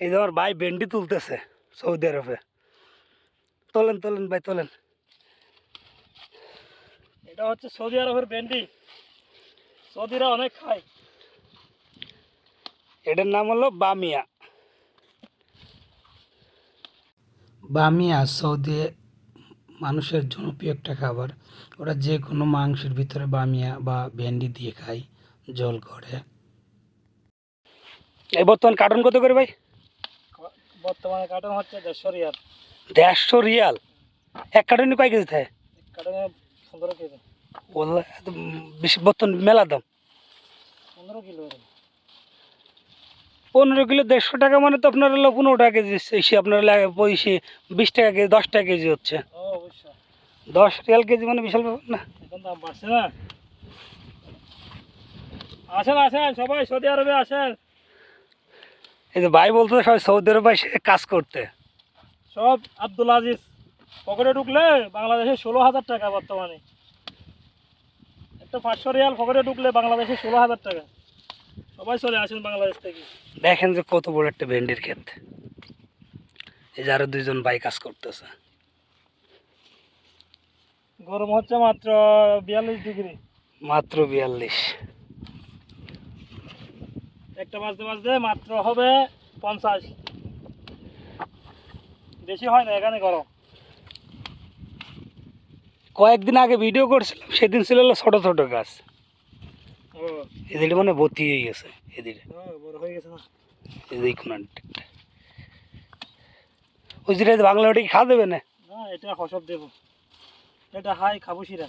এই যে আমার ভাই ভেন্ডি তুলতেছে সৌদি আরবে। তোলেন তোলেন ভাই তোলেন। এটা হচ্ছে সৌদি আরবের ভেন্ডি। সৌদিরা অনেক খায়। এটার নাম হলো বামিয়া। বামিয়া সৌদি মানুষের জনপ্রিয় একটা খাবার। ওরা যে কোনো মাংসের ভিতরে বামিয়া বা ভেন্ডি দিয়ে খায় জল করে। এই বর্তমান কার্টন কত করে ভাই? বর্তমানে কার্টন হচ্ছে দেড়শো রিয়াল। দেড়শো রিয়াল? এক কার্টনে কয় কেজি থাকে? কার্টনে পনেরো কেজি। এত বেশি বর্তমান মেলা দাম। পনেরো কিলো পনেরো কিলো দেড়শো টাকা মানে তো আপনার হলো পনেরো টাকা কেজি এসে আপনার লাগে- ওই বিশ টাকা কেজি দশ টাকা কেজি হচ্ছে। দশ রিয়াল কেজি মানে বিশাল ব্যাপার না। এখন দাম বাড়ছে না। আসেন আসেন সবাই সৌদি আরবে আসেন। এই যে ভাই বলতে সবাই সৌদি আরবে এসে কাজ করতে। সব আব্দুল আজিজ। পকেটে ঢুকলে বাংলাদেশে ষোলো হাজার টাকা বর্তমানে। একটা পাঁচশো রিয়াল পকেটে ঢুকলে বাংলাদেশে ষোলো হাজার টাকা। সবাই চলে আসেন বাংলাদেশ থেকে। দেখেন যে কত বড় একটা ভেন্ডির ক্ষেত। এই যে আরও দুইজন ভাই কাজ করতেছে। গরম হচ্ছে মাত্র বিয়াল্লিশ ডিগ্রি। মাত্র বিয়াল্লিশ। একটা বাজতে বাজতে মাত্র হবে পঞ্চাশ। বেশি হয় না এখানে গরম। কয়েকদিন আগে ভিডিও করছিলাম সেদিন ছিল ছোট ছোট গাছ। ও। এদিকে মানে ভর্তি হয়ে গেছে বড় হয়ে গেছে না? ওই বাংলা ওটা খাওয়া দেবে না? এটা হসব দেবো। এটা হাই ও।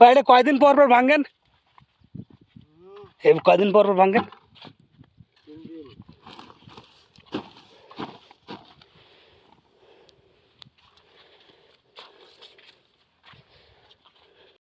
এটা কয়দিন পর পর ভাঙেন? এই কয়দিন পর পর ভাঙেন?